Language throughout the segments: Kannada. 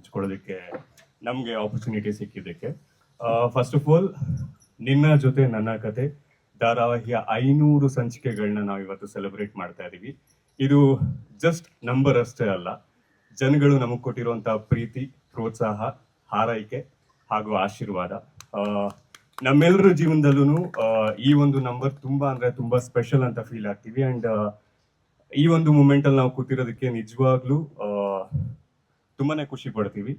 ಹಂಚ್ಕೊಳ್ಳೋದಕ್ಕೆ ನಮಗೆ ಆಪರ್ಚುನಿಟಿ ಸಿಕ್ಕಿದ್ದಕ್ಕೆ. ಫಸ್ಟ್ ಆಫ್ ಆಲ್ ನಿನ್ನ ಜೊತೆ ನನ್ನ ಕತೆ, ಧಾರಾವಾಹಿಯ ಐನೂರು ಸಂಚಿಕೆಗಳನ್ನ ನಾವು ಇವತ್ತು ಸೆಲೆಬ್ರೇಟ್ ಮಾಡ್ತಾ ಇದ್ದೀವಿ ಇದು ಜಸ್ಟ್ ನಂಬರ್ ಅಷ್ಟೇ ಅಲ್ಲ. ಜನಗಳು ನಮಗೆ ಕೊಟ್ಟಿರುವಂತಹ ಪ್ರೀತಿ, ಪ್ರೋತ್ಸಾಹ, ಹಾರೈಕೆ ಹಾಗೂ ಆಶೀರ್ವಾದ. ನಮ್ಮೆಲ್ಲರ ಜೀವನದಲ್ಲೂ ಈ ಒಂದು ನಂಬರ್ ತುಂಬಾ ಅಂದ್ರೆ ತುಂಬಾ ಸ್ಪೆಷಲ್ ಅಂತ ಫೀಲ್ ಆಗ್ತೀವಿ. ಅಂಡ್ ಈ ಒಂದು ಮೂಮೆಂಟ್ ಅಲ್ಲಿ ನಾವು ಕೂತಿರೋದಕ್ಕೆ ನಿಜವಾಗ್ಲೂ ತುಂಬಾನೇ ಖುಷಿ ಪಡ್ತೀವಿ.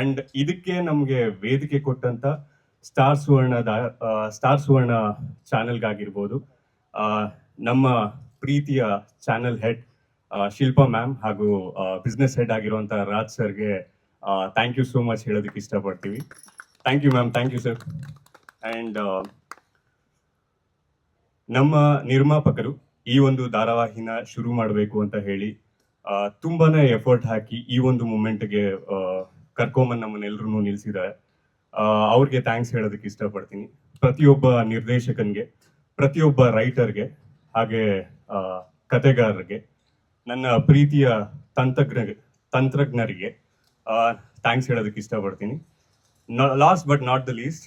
ಅಂಡ್ ಇದಕ್ಕೆ ನಮಗೆ ವೇದಿಕೆ ಕೊಟ್ಟಂತ ಸ್ಟಾರ್ ಸುವರ್ಣದ ಸ್ಟಾರ್ ಸುವರ್ಣ ಚಾನೆಲ್ಗಾಗಿರ್ಬೋದು ನಮ್ಮ ಪ್ರೀತಿಯ ಚಾನೆಲ್ ಹೆಡ್ ಶಿಲ್ಪಾ ಮ್ಯಾಮ್ ಹಾಗೂ ಬಿಸ್ನೆಸ್ ಹೆಡ್ ಆಗಿರುವಂತ ರಾಜ್ ಸರ್ಗೆ ಥ್ಯಾಂಕ್ ಯು ಸೋ ಮಚ್ ಹೇಳೋದಕ್ಕೆ ಇಷ್ಟಪಡ್ತೀವಿ. Thank you ma'am thank you sir and ನಮ್ಮ ನಿರ್ಮಾಪಕರು ಈ ಒಂದು ಧಾರಾವಾಹಿನ ಶುರು ಮಾಡಬೇಕು ಅಂತ ಹೇಳಿ ತುಂಬಾನೇ ಎಫರ್ಟ್ ಹಾಕಿ ಈ ಒಂದು ಮೂಮೆಂಟ್ಗೆ ಕರ್ಕೊಂಬಂದು ನಮ್ಮನ್ನೆಲ್ಲರೂ ನಿಲ್ಸಿದ್ದಾರೆ. ಆ, ಅವ್ರಿಗೆ ಥ್ಯಾಂಕ್ಸ್ ಹೇಳೋದಕ್ಕೆ ಇಷ್ಟಪಡ್ತೀನಿ. ಪ್ರತಿಯೊಬ್ಬ ನಿರ್ದೇಶಕನ್ಗೆ ಪ್ರತಿಯೊಬ್ಬ ರೈಟರ್ಗೆ ಹಾಗೆ ಕತೆಗಾರರಿಗೆ ನನ್ನ ಪ್ರೀತಿಯ ತಂತ್ರಜ್ಞ ತಂತ್ರಜ್ಞರಿಗೆ ಥ್ಯಾಂಕ್ಸ್ ಹೇಳೋದಕ್ಕೆ ಇಷ್ಟಪಡ್ತೀನಿ. Last but not the least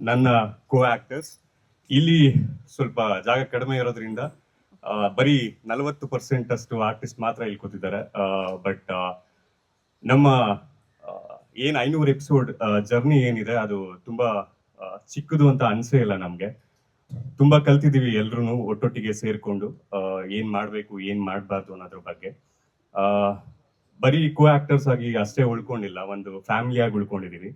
ನನ್ನ ಕೋ ಆಕ್ಟರ್ಸ್ ಇಲ್ಲಿ ಸ್ವಲ್ಪ ಜಾಗ ಕಡಿಮೆ ಇರೋದ್ರಿಂದ ಬರೀ ನಲವತ್ತು ಪರ್ಸೆಂಟ್ ಅಷ್ಟು ಆರ್ಟಿಸ್ಟ್ ಮಾತ್ರ ಇಲ್ಲಿ ಕೂತಿದ್ದಾರೆ. ಬಟ್ ನಮ್ಮ ಏನು ಐನೂರು ಎಪಿಸೋಡ್ ಜರ್ನಿ ಏನಿದೆ, ಅದು ತುಂಬಾ ಚಿಕ್ಕದು ಅಂತ ಅನ್ಸೇ ಇಲ್ಲ ನಮ್ಗೆ. ತುಂಬಾ ಕಲ್ತಿದೀವಿ ಎಲ್ರು ಒಟ್ಟೊಟ್ಟಿಗೆ ಸೇರ್ಕೊಂಡು ಏನ್ ಮಾಡ್ಬೇಕು, ಏನ್ ಮಾಡ್ಬಾರ್ದು ಅನ್ನೋದ್ರ ಬಗ್ಗೆ. ಬರೀ ಕೋ ಆಕ್ಟರ್ಸ್ ಆಗಿ ಅಷ್ಟೇ ಉಳ್ಕೊಂಡಿಲ್ಲ, ಒಂದು ಫ್ಯಾಮಿಲಿ ಆಗಿ ಉಳ್ಕೊಂಡಿದೀವಿ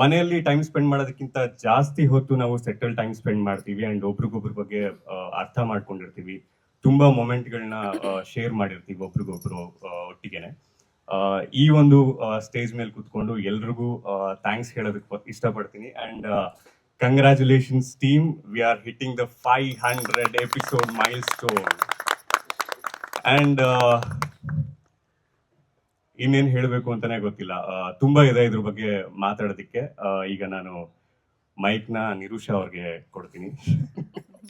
ಮನೆಯಲ್ಲಿ ಟೈಮ್ ಸ್ಪೆಂಡ್ ಮಾಡೋದಕ್ಕಿಂತ ಜಾಸ್ತಿ ಹೊತ್ತು ನಾವು ಸೆಟಲ್ ಟೈಮ್ ಸ್ಪೆಂಡ್ ಮಾಡ್ತೀವಿ ಅಂಡ್ ಒಬ್ರಿಗೊಬ್ರ ಬಗ್ಗೆ ಅರ್ಥ ಮಾಡ್ಕೊಂಡಿರ್ತೀವಿ. ತುಂಬಾ ಮೊಮೆಂಟ್ಗಳನ್ನ ಶೇರ್ ಮಾಡಿರ್ತೀವಿ ಒಬ್ರಿಗೊಬ್ರು ಒಟ್ಟಿಗೆನೆ. ಈ ಒಂದು ಸ್ಟೇಜ್ ಮೇಲೆ ಕುತ್ಕೊಂಡು ಎಲ್ರಿಗೂ ಥ್ಯಾಂಕ್ಸ್ ಹೇಳೋದಕ್ಕೆ ಇಷ್ಟಪಡ್ತೀನಿ. And congratulations team we are hitting the five hundred episode milestone and ಇನ್ನೇನ್ ಹೇಳಬೇಕು ಅಂತಾನೆ ಗೊತ್ತಿಲ್ಲ. ತುಂಬಾ ಇದೆ ಇದ್ರ ಬಗ್ಗೆ ಮಾತಾಡೋದಿಕ್ಕೆ. ಈಗ ನಾನು ಮೈಕ್ನ ನಿರುಷಾ ಅವ್ರಿಗೆ ಕೊಡ್ತೀನಿ.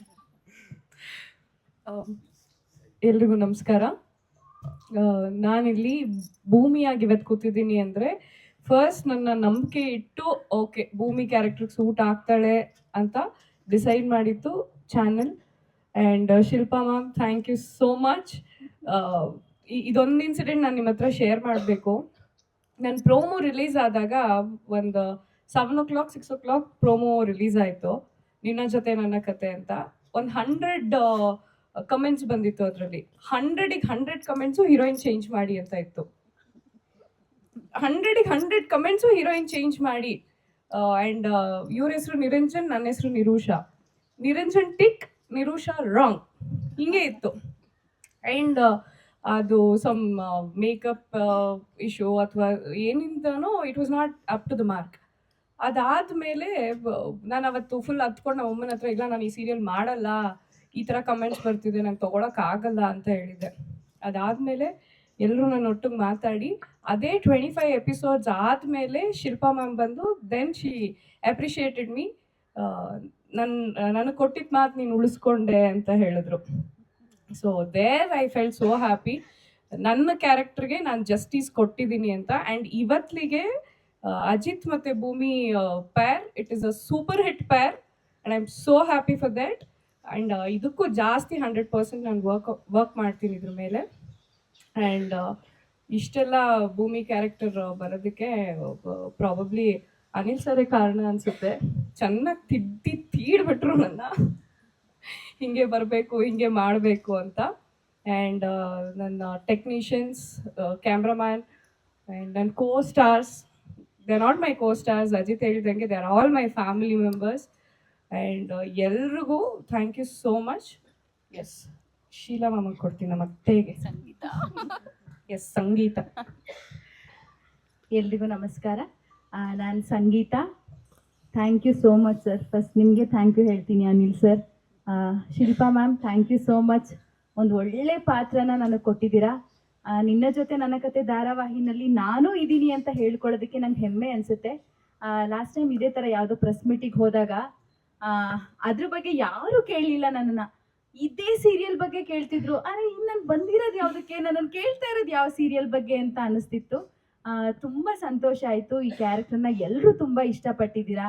ಎಲ್ರಿಗೂ ನಮಸ್ಕಾರ. ನಾನಿಲ್ಲಿ ಭೂಮಿಯಾಗಿ ಇವತ್ತು ಕೂತಿದ್ದೀನಿ ಅಂದರೆ ಫಸ್ಟ್ ನನ್ನ ನಂಬಿಕೆ ಇಟ್ಟು ಓಕೆ ಭೂಮಿ ಕ್ಯಾರೆಕ್ಟರ್ ಸೂಟ್ ಆಗ್ತಾಳೆ ಅಂತ ಡಿಸೈಡ್ ಮಾಡಿತ್ತು channel and Shilpa ma'am thank you so much ಇದೊಂದು ಇನ್ಸಿಡೆಂಟ್ ನಾನು ನಿಮ್ಮ ಹತ್ರ ಶೇರ್ ಮಾಡಬೇಕು. ನನ್ನ ಪ್ರೋಮೋ ರಿಲೀಸ್ ಆದಾಗ ಒಂದು seven o'clock six o'clock promo release ಆಯಿತು. ನಿನ್ನ ಜೊತೆ ನನ್ನ ಕತೆ ಅಂತ. ಒಂದು ಹಂಡ್ರೆಡ್ ಕಮೆಂಟ್ಸ್ ಬಂದಿತ್ತು ಅದರಲ್ಲಿ. ಹಂಡ್ರೆಡಿಗೆ ಹಂಡ್ರೆಡ್ ಕಮೆಂಟ್ಸು ಹೀರೋಯಿನ್ ಚೇಂಜ್ ಮಾಡಿ ಅಂತ ಇತ್ತು. ಹಂಡ್ರೆಡಿಗೆ ಹಂಡ್ರೆಡ್ ಕಮೆಂಟ್ಸು ಹೀರೋಯಿನ್ ಚೇಂಜ್ ಮಾಡಿ. ಆ್ಯಂಡ್ ಇವ್ರ ಹೆಸರು ನಿರಂಜನ್ ನನ್ನ ಹೆಸರು ನಿರೂಷಾ. ನಿರಂಜನ್ ಟಿಕ್ ನಿರೂಷಾ ರಾಂಗ್ ಹಿಂಗೆ ಇತ್ತು. ಆ್ಯಂಡ್ ಅದು ಸಮ್ ಮೇಕಪ್ ಇಶ್ಯೂ ಅಥವಾ ಏನಿಂದನೋ it was not up to the mark ಅದಾದಮೇಲೆ ನಾನು ಅವತ್ತು ಫುಲ್ ಹತ್ಕೊಂಡು ನಮ್ಮ ಅಮ್ಮನ ಹತ್ರ, ಇಲ್ಲ ನಾನು ಈ ಸೀರಿಯಲ್ ಮಾಡಲ್ಲ, ಈ ಥರ ಕಮೆಂಟ್ಸ್ ಬರ್ತಿದೆ, ನಂಗೆ ತೊಗೊಳಕ್ಕಾಗಲ್ಲ ಅಂತ ಹೇಳಿದ್ದೆ. ಅದಾದಮೇಲೆ ಎಲ್ಲರೂ ನಾನು ಒಟ್ಟಿಗೆ ಮಾತಾಡಿ, ಅದೇ ಟ್ವೆಂಟಿ ಫೈವ್ ಎಪಿಸೋಡ್ಸ್ ಆದಮೇಲೆ ಶಿಲ್ಪಾ ಮ್ಯಾಮ್ ಬಂದು ದೆನ್ ಶಿ ಅಪ್ರಿಷಿಯೇಟೆಡ್ ಮೀ ನನ್ನ ನನಗೆ ಕೊಟ್ಟಿದ್ದ ಮಾತು ನೀನು ಉಳಿಸ್ಕೊಂಡೆ ಅಂತ ಹೇಳಿದ್ರು. So there I felt so happy ನನ್ನ ಕ್ಯಾರೆಕ್ಟರ್ಗೆ ನಾನು ಜಸ್ಟಿಸ್ ಕೊಟ್ಟಿದ್ದೀನಿ ಅಂತ. ಆ್ಯಂಡ್ ಇವತ್ತಿಗೆ ಅಜಿತ್ ಮತ್ತು Bhoomi pair it is a super hit pair and I am so happy for that and ಇದಕ್ಕೂ ಜಾಸ್ತಿ ಹಂಡ್ರೆಡ್ ಪರ್ಸೆಂಟ್ ನಾನು ವರ್ಕ್ ವರ್ಕ್ ಮಾಡ್ತೀನಿ ಇದ್ರ ಮೇಲೆ. ಆ್ಯಂಡ್ ಇಷ್ಟೆಲ್ಲ ಭೂಮಿ ಕ್ಯಾರೆಕ್ಟರ್ ಬರೋದಕ್ಕೆ ಪ್ರಾಬಬ್ಲಿ ಅನಿಲ್ ಸರೇ ಕಾರಣ ಅನಿಸುತ್ತೆ. ಚೆನ್ನಾಗಿ ತಿದ್ದಿ, ತೀಡ್ಬಿಟ್ರು ನನ್ನ. ಹಿಂಗೆ ಬರಬೇಕು ಹಿಂಗೆ ಮಾಡಬೇಕು ಅಂತ. ಆ್ಯಂಡ್ ನನ್ನ ಟೆಕ್ನಿಷಿಯನ್ಸ್ ಕ್ಯಾಮ್ರಾಮ್ಯಾನ್ ಆ್ಯಂಡ್ ನನ್ನ co stars they are not my co stars Ajith ಹೇಳಿದಂಗೆ they are all my family members and ಎಲ್ರಿಗೂ thank you so much yes Sheela ಮಾಮಗೆ ಕೊಡ್ತೀನಿ ನಮ್ಮ ಅತ್ತೆಗೆ. ಸಂಗೀತ. ಎಸ್ ಸಂಗೀತ. ಎಲ್ರಿಗೂ ನಮಸ್ಕಾರ. ನಾನು Sangeetha. Thank you so much sir first ನಿಮಗೆ ಥ್ಯಾಂಕ್ ಯು ಹೇಳ್ತೀನಿ Anil sir Shilpa ma'am thank you so much ಒಂದು ಒಳ್ಳೆ ಪಾತ್ರನ ನನಗೆ ಕೊಟ್ಟಿದ್ದೀರಾ. ನಿನ್ನ ಜೊತೆ ನನ್ನ ಕತೆ ಧಾರಾವಾಹಿನಲ್ಲಿ ನಾನು ಇದ್ದೀನಿ ಅಂತ ಹೇಳ್ಕೊಳ್ಳೋದಕ್ಕೆ ನಂಗೆ ಹೆಮ್ಮೆ ಅನಿಸುತ್ತೆ. ಲಾಸ್ಟ್ ಟೈಮ್ ಇದೇ ಥರ ಯಾವುದೋ ಪ್ರೆಸ್ ಮೀಟಿಗೆ ಹೋದಾಗ ಅದ್ರ ಬಗ್ಗೆ ಯಾರೂ ಕೇಳಲಿಲ್ಲ ನನ್ನನ್ನು. ಇದೇ ಸೀರಿಯಲ್ ಬಗ್ಗೆ ಕೇಳ್ತಿದ್ರು. ಅರೆ ಇನ್ನು ನಾನು ಬಂದಿರೋದು ಯಾವುದಕ್ಕೆ? ನನ್ನನ್ನು ಕೇಳ್ತಾ ಇರೋದು ಯಾವ ಸೀರಿಯಲ್ ಬಗ್ಗೆ ಅಂತ ಅನಿಸ್ತಿತ್ತು. ತುಂಬ ಸಂತೋಷ ಆಯಿತು. ಈ ಕ್ಯಾರೆಕ್ಟರ್ನ ಎಲ್ಲರೂ ತುಂಬ ಇಷ್ಟಪಟ್ಟಿದ್ದೀರಾ.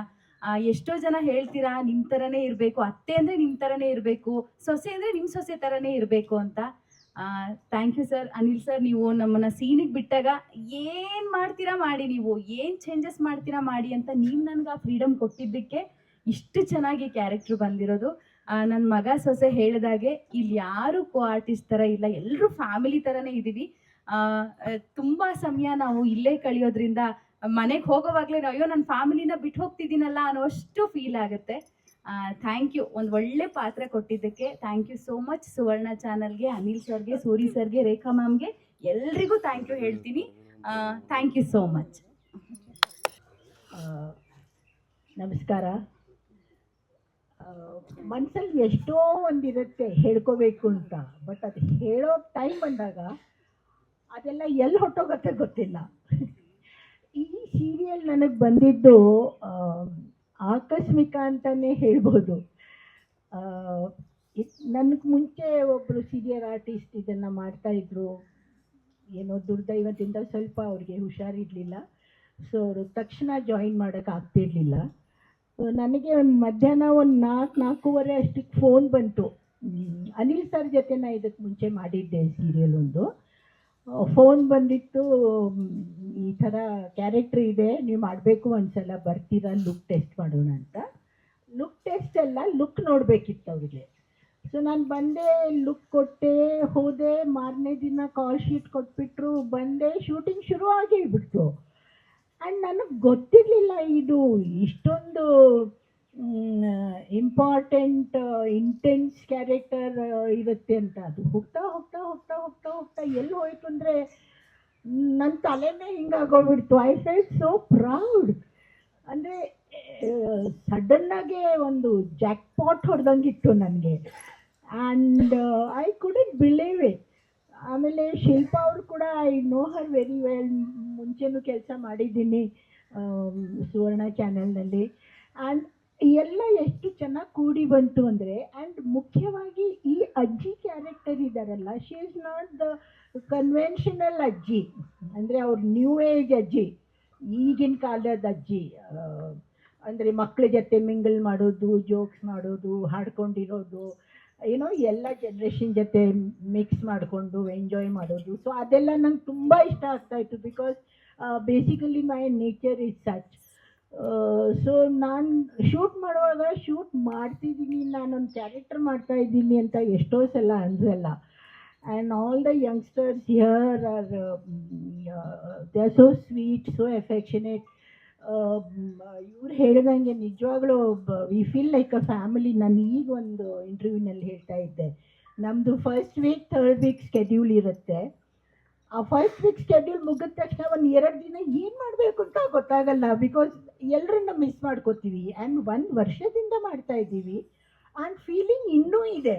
ಎಷ್ಟೋ ಜನ ಹೇಳ್ತೀರಾ ನಿಮ್ಮ ಥರನೇ ಇರಬೇಕು, ಅತ್ತೆ ಅಂದರೆ ನಿಮ್ಮ ಥರನೇ ಇರಬೇಕು, ಸೊಸೆ ಅಂದರೆ ನಿಮ್ಮ ಸೊಸೆ ಥರನೇ ಇರಬೇಕು ಅಂತ. Thank you sir Anil sir ನೀವು ನಮ್ಮನ್ನು ಸೀನಿಗೆ ಬಿಟ್ಟಾಗ ಏನು ಮಾಡ್ತೀರಾ ಮಾಡಿ ನೀವು, ಏನು ಚೇಂಜಸ್ ಮಾಡ್ತೀರಾ ಮಾಡಿ ಅಂತ ನೀವು ನನಗೆ ಆ ಫ್ರೀಡಮ್ ಕೊಟ್ಟಿದ್ದಕ್ಕೆ ಇಷ್ಟು ಚೆನ್ನಾಗಿ ಕ್ಯಾರೆಕ್ಟ್ರ್ ಬಂದಿರೋದು. ನನ್ನ ಮಗ ಸೊಸೆ ಹೇಳಿದಾಗೆ ಇಲ್ಲಿ ಯಾರು ಕೋ ಆರ್ಟಿಸ್ಟ್ ಥರ ಇಲ್ಲ ಎಲ್ಲರೂ ಫ್ಯಾಮಿಲಿ ಥರನೇ ಇದ್ದೀವಿ ತುಂಬ ಸಮಯ ನಾವು ಇಲ್ಲೇ ಕಳೆಯೋದ್ರಿಂದ ಮನೆಗೆ ಹೋಗೋವಾಗಲೇ ಅಯ್ಯೋ ನನ್ನ ಫ್ಯಾಮಿಲಿನ ಬಿಟ್ಟು ಹೋಗ್ತಿದ್ದೀನಲ್ಲ ಅನ್ನೋಷ್ಟು ಫೀಲ್ ಆಗುತ್ತೆ. ಥ್ಯಾಂಕ್ ಯು ಒಂದು ಒಳ್ಳೆ ಪಾತ್ರ ಕೊಟ್ಟಿದ್ದಕ್ಕೆ thank you so much Suvarna ಚಾನಲ್ಗೆ, ಅನಿಲ್ ಸರ್ಗೆ, ಸೂರಿ ಸರ್ಗೆ, ರೇಖಾ ಮ್ಯಾಮ್ಗೆ ಎಲ್ರಿಗೂ ಥ್ಯಾಂಕ್ ಯು ಹೇಳ್ತೀನಿ. ಥ್ಯಾಂಕ್ ಯು ಸೋ ಮಚ್ ನಮಸ್ಕಾರ. ಮನಸ್ಸಲ್ಲಿ ಎಷ್ಟೋ ಒಂದಿರುತ್ತೆ ಹೇಳ್ಕೋಬೇಕು ಅಂತ, ಬಟ್ ಅದು ಹೇಳೋ ಟೈಮ್ ಬಂದಾಗ ಅದೆಲ್ಲ ಎಲ್ಲಿ ಹೊಟ್ಟೋಗತ್ತೆ ಗೊತ್ತಿಲ್ಲ. ಈ ಸೀರಿಯಲ್ ನನಗೆ ಬಂದಿದ್ದು ಆಕಸ್ಮಿಕ ಅಂತಲೇ ಹೇಳ್ಬೋದು. ನನಗೆ ಮುಂಚೆ ಒಬ್ಬರು ಸೀರಿಯಲ್ ಆರ್ಟಿಸ್ಟ್ ಇದನ್ನು ಮಾಡ್ತಾಯಿದ್ರು ಏನೋ ದುರ್ದೈವದಿಂದ ಸ್ವಲ್ಪ ಅವ್ರಿಗೆ ಹುಷಾರಿರಲಿಲ್ಲ. ಸೊ ಅವರು ತಕ್ಷಣ ಜಾಯಿನ್ ಮಾಡೋಕ್ಕೆ ಆಗ್ತಿರ್ಲಿಲ್ಲ. ನನಗೆ ಒಂದು ಮಧ್ಯಾಹ್ನ ಒಂದು ನಾಲ್ಕು ನಾಲ್ಕೂವರೆ ಅಷ್ಟಕ್ಕೆ ಫೋನ್ ಬಂತು. ಅನಿಲ್ ಸರ್ ಜೊತೆ ನಾ ಇದಕ್ಕೆ ಮುಂಚೆ ಮಾಡಿದ್ದೆ ಸೀರಿಯಲ್ ಒಂದು. ಫೋನ್ ಬಂದಿತ್ತು ಈ ಥರ ಕ್ಯಾರೆಕ್ಟ್ರ್ ಇದೆ, ನೀವು ಮಾಡಬೇಕು ಒಂದ್ಸಲ, ಬರ್ತೀರಾ ಲುಕ್ ಟೆಸ್ಟ್ ಮಾಡೋಣ ಅಂತ. ಲುಕ್ ಟೆಸ್ಟ್ ಎಲ್ಲ ಲುಕ್ ನೋಡಬೇಕಿತ್ತು ಅವರಿಗೆ. ಸೊ ನಾನು ಬಂದೆ ಲುಕ್ ಕೊಟ್ಟೆ, ಹೋದೆ, ಮಾರನೇ ದಿನ ಕಾಲ್ ಶೀಟ್ ಕೊಟ್ಬಿಟ್ರು, ಬಂದೆ ಶೂಟಿಂಗ್ ಶುರು ಆಗೇ ಬಿಡ್ತು ಆ್ಯಂಡ್ ನನಗೆ ಗೊತ್ತಿರಲಿಲ್ಲ, ಇದು ಇಷ್ಟೊಂದು ಇಂಪಾರ್ಟೆಂಟ್ ಇಂಟೆನ್ಸ್ ಕ್ಯಾರೆಕ್ಟರ್ ಇರುತ್ತೆ ಅಂತ. ಅದು ಹೋಗ್ತಾ ಹೋಗ್ತಾ ಹೋಗ್ತಾ ಹೋಗ್ತಾ ಹೋಗ್ತಾ ಎಲ್ಲಿ ಹೋಯ್ತು ಅಂದರೆ ನನ್ನ ತಲೆನೇ ಹಿಂಗಾಗೋಗ್ಬಿಡ್ತು. ಐ ಫೆಲ್ ಸೋ ಪ್ರೌಡ್ ಅಂದರೆ ಸಡನ್ನಾಗೆ ಒಂದು ಜಾಕ್ ಪಾಟ್ ಹೊಡೆದಂಗಿತ್ತು ನನಗೆ. And I couldn't believe it ಆಮೇಲೆ ಶಿಲ್ಪ ಅವರು ಕೂಡ I know her very well ಮುಂಚೆನೂ ಕೆಲಸ ಮಾಡಿದ್ದೀನಿ ಸುವರ್ಣ ಚಾನೆಲ್ನಲ್ಲಿ ಆ್ಯಂಡ್ ಎಲ್ಲ ಎಷ್ಟು ಚೆನ್ನಾಗಿ ಕೂಡಿ ಬಂತು ಅಂದರೆ ಆ್ಯಂಡ್ ಮುಖ್ಯವಾಗಿ ಈ ಅಜ್ಜಿ ಕ್ಯಾರೆಕ್ಟರ್ ಇದ್ದಾರಲ್ಲ she is not the conventional ಅಜ್ಜಿ. ಅಂದರೆ ಅವ್ರ ನ್ಯೂ ಏಜ್ ಅಜ್ಜಿ, ಈಗಿನ ಕಾಲದ ಅಜ್ಜಿ. ಅಂದರೆ ಮಕ್ಕಳ ಜೊತೆ ಮಿಂಗಲ್ ಮಾಡೋದು ಜೋಕ್ಸ್ ಮಾಡೋದು, ಹಾಡ್ಕೊಂಡಿರೋದು ಏನೋ ಎಲ್ಲ ಜನ್ರೇಷನ್ ಜೊತೆ ಮಿಕ್ಸ್ ಮಾಡಿಕೊಂಡು ಎಂಜಾಯ್ ಮಾಡೋದು. ಸೊ ಅದೆಲ್ಲ ನಂಗೆ ತುಂಬ ಇಷ್ಟ ಆಗ್ತಾ ಇತ್ತು because basically my nature is such so ನಾನು ಶೂಟ್ ಮಾಡುವಾಗ ಶೂಟ್ ಮಾಡ್ತಿದ್ದೀನಿ, ನಾನೊಂದು ಕ್ಯಾರೆಕ್ಟರ್ ಮಾಡ್ತಾ ಇದ್ದೀನಿ ಅಂತ ಎಷ್ಟೋ ಸಲ ಅನ್ಸಲ್ಲ. And all the youngsters here are they are so sweet so affectionate ಇವ್ರು ಹೇಳಿದಂಗೆ ನಿಜವಾಗ್ಲೂ we feel like a family ನಾನು ಈಗ ಒಂದು ಇಂಟರ್ವ್ಯೂನಲ್ಲಿ ಹೇಳ್ತಾ ಇದ್ದೆ. ನಮ್ಮದು first week third week schedule ಇರುತ್ತೆ. ಆ ಫಸ್ಟ್ ವೀಕ್ ಸ್ಕೆಡ್ಯೂಲ್ ಮುಗಿದ ತಕ್ಷಣ ಒಂದು ಎರಡು ದಿನ ಗೊತ್ತಾಗಲ್ಲ ಬಿಕಾಸ್ ಎಲ್ಲರನ್ನ ಮಿಸ್ ಮಾಡ್ಕೋತೀವಿ ಆ್ಯಂಡ್ ಒಂದು ವರ್ಷದಿಂದ ಮಾಡ್ತಾ ಇದ್ದೀವಿ ಆ್ಯಂಡ್ ಫೀಲಿಂಗ್ ಇನ್ನೂ ಇದೆ.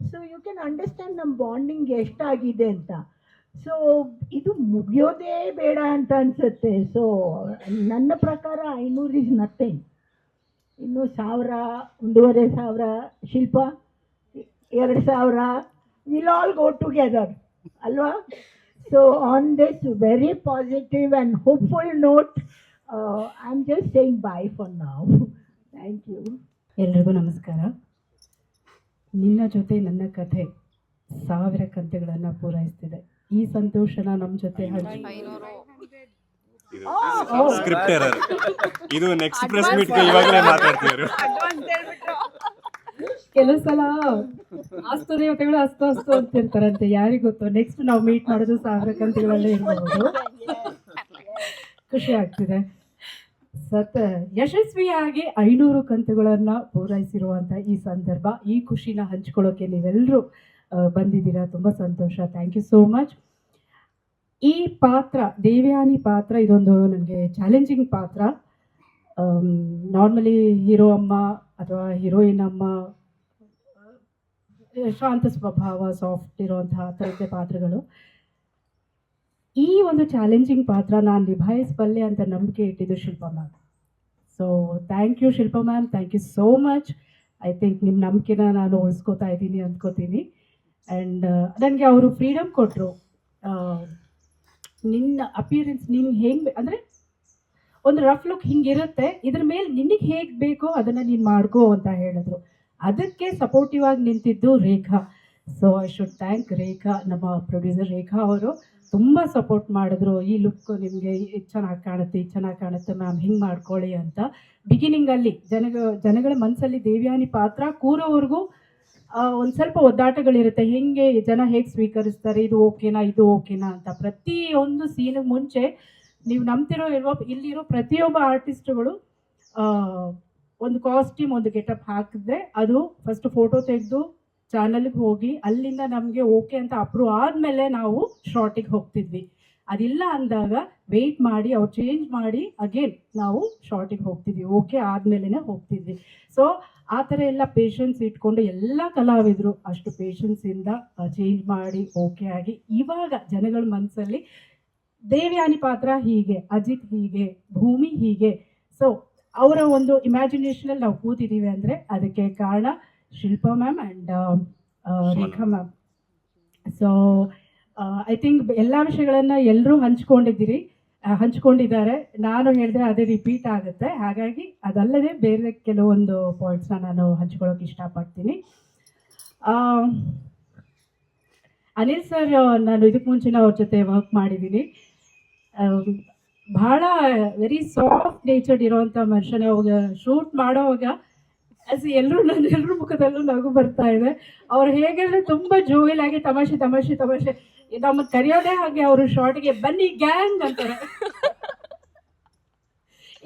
ಸೊ ಯು ಕ್ಯಾನ್ ಅಂಡರ್ಸ್ಟ್ಯಾಂಡ್ ನಮ್ಮ ಬಾಂಡಿಂಗ್ ಎಷ್ಟಾಗಿದೆ ಅಂತ. ಸೊ ಇದು ಮುಗಿಯೋದೇ ಬೇಡ ಅಂತ ಅನಿಸುತ್ತೆ. ಸೊ ನನ್ನ ಪ್ರಕಾರ ಐನೂರು ಇಸ್ ನಥಿಂಗ್ ಇನ್ನು ಸಾವಿರ, ಒಂದೂವರೆ ಸಾವಿರ ಶಿಲ್ಪ, ಎರಡು ಸಾವಿರ ವಿಲ್ ಆಲ್ ಗೋ ಟುಗೆದರ್ ಅಲ್ವಾ? So on this very positive and hopeful note uh, I'm just saying bye for now. Thank you ಎಲ್ರಿಗೂ ನಮಸ್ಕಾರ. ನಿನ್ನ ಜೊತೆ ನನ್ನ ಕಥೆ ಸಾವಿರ ಕಂತೆಗಳನ್ನು ಪೂರೈಸ್ತಿದೆ. ಈ ಸಂತೋಷನ ನಮ್ಮ ಜೊತೆ ಹಂಚಿ. ಇದು ನೆಕ್ಸ್ಟ್ ಪ್ರೆಸ್ ಮೀಟ್ಗೆ ಇವಾಗಲೇ ಮಾತಾಡ್ತಿದ್ರು ಕೆಲವು ಸಲ ಆಸ್ತು ದೇವತೆಗಳು ಅಸ್ತು ಅಸ್ತು ಅಂತಿರ್ತಾರಂತೆ ಯಾರಿಗೆ ಗೊತ್ತು? ನೆಕ್ಸ್ಟ್ ನಾವು ಮೀಟ್ ಮಾಡೋದು ಸಾವಿರ ಕಂತೆಗಳಲ್ಲೇ ಇರ್ಬೋದು. ಖುಷಿ ಆಗ್ತಿದೆ. ಸತ್, ಯಶಸ್ವಿಯಾಗಿ ಐನೂರು ಕಂತುಗಳನ್ನ ಪೂರೈಸಿರುವಂತ ಈ ಸಂದರ್ಭ, ಈ ಖುಷಿನ ಹಂಚ್ಕೊಳ್ಳೋಕೆ ನೀವೆಲ್ಲರೂ ಬಂದಿದ್ದೀರಾ. ತುಂಬ ಸಂತೋಷ. ಥ್ಯಾಂಕ್ ಯು ಸೋ ಮಚ್ ಈ ಪಾತ್ರ, ದೇವ್ಯಾನಿ ಪಾತ್ರ ಇದೊಂದು ನನಗೆ ಚಾಲೆಂಜಿಂಗ್ ಪಾತ್ರ. ನಾರ್ಮಲಿ ಹೀರೋ ಅಮ್ಮ ಅಥವಾ ಹೀರೋಯಿನ್ ಅಮ್ಮ ಶಾಂತ ಸ್ವಭಾವ ಸಾಫ್ಟ್ ಇರುವಂತಹ ಥರದ ಪಾತ್ರಗಳು. ಈ ಒಂದು ಚಾಲೆಂಜಿಂಗ್ ಪಾತ್ರ ನಾನು ನಿಭಾಯಿಸಬಲ್ಲೆ ಅಂತ ನಂಬಿಕೆ ಇಟ್ಟಿದ್ದು Shilpa ma'am so thank you Shilpa ma'am thank you so much I think ನಿಮ್ಮ ನಂಬಿಕೆನ ನಾನು ಉಳಿಸ್ಕೋತಾ ಇದ್ದೀನಿ ಅಂದ್ಕೋತೀನಿ ಆ್ಯಂಡ್ ನನಗೆ ಅವರು ಫ್ರೀಡಮ್ ಕೊಟ್ಟರು ನಿನ್ನ ಅಪಿಯರೆನ್ಸ್ ನಿನ್ನ ಹೆಂಗೆ ಅಂದರೆ ಒಂದು ರಫ್ ಲುಕ್ ಹಿಂಗಿರುತ್ತೆ. ಇದ್ರ ಮೇಲೆ ನಿನಗೆ ಹೇಗೆ ಬೇಕೋ ಅದನ್ನು ನೀನು ಮಾಡ್ಕೋ ಅಂತ ಹೇಳಿದ್ರು. ಅದಕ್ಕೆ ಸಪೋರ್ಟಿವ್ ಆಗಿ ನಿಂತಿದ್ದು Rekha. So I should thank Rekha, ನಮ್ಮ ಪ್ರೊಡ್ಯೂಸರ್ ರೇಖಾ ಅವರು ತುಂಬ ಸಪೋರ್ಟ್ ಮಾಡಿದ್ರು. ಈ ಲುಕ್ ನಿಮಗೆ ಚೆನ್ನಾಗಿ ಕಾಣುತ್ತೆ, ಇದು ಚೆನ್ನಾಗಿ ಕಾಣುತ್ತೆ ಮ್ಯಾಮ್ ಹಿಂಗೆ ಮಾಡ್ಕೊಳ್ಳಿ ಅಂತ. ಬಿಗಿನಿಂಗಲ್ಲಿ ಜನಗ, ಜನಗಳ ಮನಸ್ಸಲ್ಲಿ ದೇವ್ಯಾನಿ ಪಾತ್ರ ಕೂರೋವರೆಗೂ ಒಂದು ಸ್ವಲ್ಪ ಒದ್ದಾಟಗಳಿರುತ್ತೆ. ಹೆಂಗೆ ಜನ ಹೇಗೆ ಸ್ವೀಕರಿಸ್ತಾರೆ, ಇದು ಓಕೆನಾ ಇದು ಓಕೆನಾ ಅಂತ. ಪ್ರತಿಯೊಂದು ಸೀನಿಗೆ ಮುಂಚೆ ನೀವು ನಂಬ್ತಿರೋ ಇರುವ ಇಲ್ಲಿರೋ ಪ್ರತಿಯೊಬ್ಬ ಆರ್ಟಿಸ್ಟ್ಗಳು ಒಂದು ಕಾಸ್ಟ್ಯೂಮ್ ಒಂದು ಗೆಟಪ್ ಹಾಕಿದ್ರೆ ಅದು ಫಸ್ಟ್ ಫೋಟೋ ತೆಗೆದು ಚಾನಲ್ಗೆ ಹೋಗಿ ಅಲ್ಲಿಂದ ನಮಗೆ ಓಕೆ ಅಂತ ಅಪ್ರೂವ್ ಆದಮೇಲೆ ನಾವು ಶಾರ್ಟಿಗೆ ಹೋಗ್ತಿದ್ವಿ. ಅದಿಲ್ಲ ಅಂದಾಗ ವೆಯ್ಟ್ ಮಾಡಿ ಅವ್ರು ಚೇಂಜ್ ಮಾಡಿ ಅಗೇನ್ ನಾವು ಶಾರ್ಟಿಗೆ ಹೋಗ್ತಿದ್ವಿ. ಓಕೆ ಆದಮೇಲೆ ಹೋಗ್ತಿದ್ವಿ. ಸೊ ಆ ಥರ ಎಲ್ಲ ಪೇಷನ್ಸ್ ಇಟ್ಕೊಂಡು ಎಲ್ಲ ಕಲಾವಿದರು. ಅಷ್ಟು ಪೇಷನ್ಸಿಂದ ಚೇಂಜ್ ಮಾಡಿ ಓಕೆ ಆಗಿ ಇವಾಗ ಜನಗಳ ಮನಸ್ಸಲ್ಲಿ ದೇವ್ಯಾನಿ ಪಾತ್ರ ಹೀಗೆ, ಅಜಿತ್ ಹೀಗೆ, ಭೂಮಿ ಹೀಗೆ. ಸೊ ಅವರ ಒಂದು ಇಮ್ಯಾಜಿನೇಷನಲ್ಲಿ ನಾವು ಕೂತಿದ್ದೀವಿ ಅಂದರೆ ಅದಕ್ಕೆ ಕಾರಣ Shilpa ma'am and Rekha ma'am so I think ಎಲ್ಲ ವಿಷಯಗಳನ್ನು ಎಲ್ಲರೂ ಹಂಚ್ಕೊಂಡಿದ್ದೀರಿ ಹಂಚ್ಕೊಂಡಿದ್ದಾರೆ. ನಾನು ಹೇಳಿದ್ರೆ ಅದೇ ರಿಪೀಟ್ ಆಗುತ್ತೆ. ಹಾಗಾಗಿ ಅದಲ್ಲದೆ ಬೇರೆ ಕೆಲವೊಂದು ಪಾಯಿಂಟ್ಸ್ನ ನಾನು ಹಂಚ್ಕೊಳ್ಳೋಕೆ ಇಷ್ಟಪಡ್ತೀನಿ. ಆ, ಅನಿಲ್ ಸರ್ ನಾನು ಇದಕ್ಕೆ ಮುಂಚೆ ಅವ್ರ ಜೊತೆ ವರ್ಕ್ ಮಾಡಿದ್ದೀನಿ. ಆಮ್, ಬಹಳ ವೆರಿ ಸಾಫ್ಟ್ ನೇಚರ್ಡ್ ಇರೋವಂಥ ಮನುಷ್ಯನ ಅವಾಗ ಶೂಟ್ ಮಾಡೋವಾಗ ಆಸ್ ಎಲ್ಲರೂ ನನ್ನ ಎಲ್ಲರ ಮುಖದಲ್ಲೂ ನಗು ಬರ್ತಾ ಇದೆ. ಅವ್ರು ಹೇಗೆಂದ್ರೆ ತುಂಬ ಆಗಿ ತಮಾಷೆ ತಮಾಷೆ ತಮಾಷೆ. ನಮ್ಮ ಕರೆಯೋದೇ ಹಾಗೆ ಅವರು ಶಾರ್ಟ್ಗೆ ಬನ್ನಿ ಗ್ಯಾಂಗ್ ಅಂತಾರೆ.